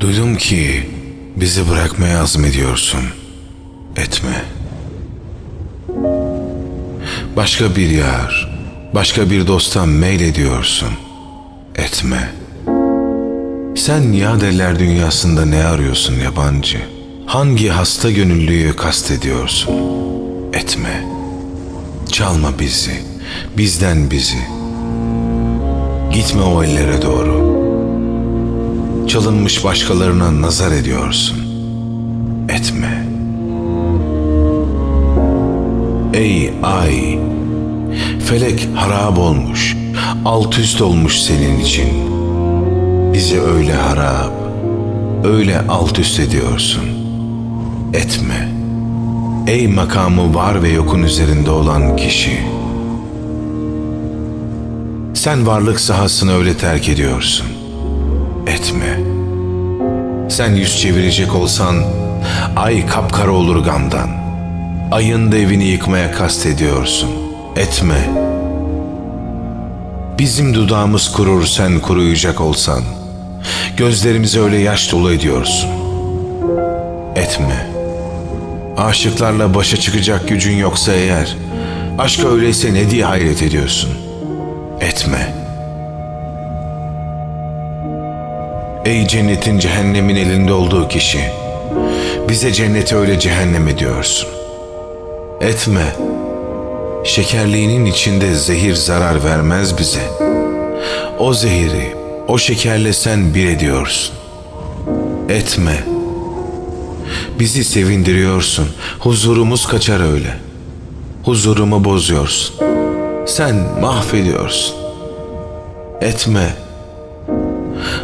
Duydum ki bizi bırakmaya azmediyorsun. Etme. Başka bir yar, başka bir dosta meylediyorsun. Etme. Sen yadeller dünyasında ne arıyorsun yabancı? Hangi hasta gönüllüyü kastediyorsun? Etme. Çalma bizi, bizden bizi. Gitme o ellere doğru. Çalınmış başkalarına nazar ediyorsun. Etme. Ey ay! Felek harap olmuş, alt üst olmuş senin için. Bizi öyle harap, öyle alt üst ediyorsun. Etme. Ey makamı var ve yokun üzerinde olan kişi. Sen varlık sahasını öyle terk ediyorsun. Etme. Sen yüz çevirecek olsan ay kapkara olur gamdan. Ayın da evini yıkmaya kastediyorsun. Etme. Bizim dudağımız kurur sen kuruyacak olsan. Gözlerimizi öyle yaş dolu ediyorsun. Etme. Aşıklarla başa çıkacak gücün yoksa eğer, aşk öyleyse ne diye hayret ediyorsun? Etme. Ey cennetin cehennemin elinde olduğu kişi, bize cenneti öyle cehennem ediyorsun. Etme. Şekerliğinin içinde zehir zarar vermez bize. O zehiri, o şekerle sen bir ediyorsun. Etme. Bizi sevindiriyorsun. Huzurumuz kaçar öyle. Huzurumu bozuyorsun. Sen mahvediyorsun. Etme.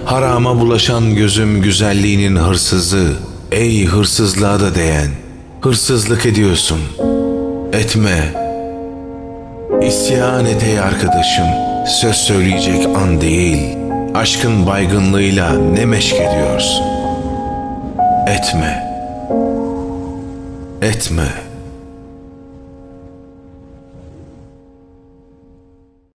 Harama bulaşan gözüm güzelliğinin hırsızı. Ey hırsızlığa da değen. Hırsızlık ediyorsun. Etme. İsyan et ey arkadaşım. Söz söyleyecek an değil. Aşkın baygınlığıyla ne meşk ediyorsun. Etme. Etme.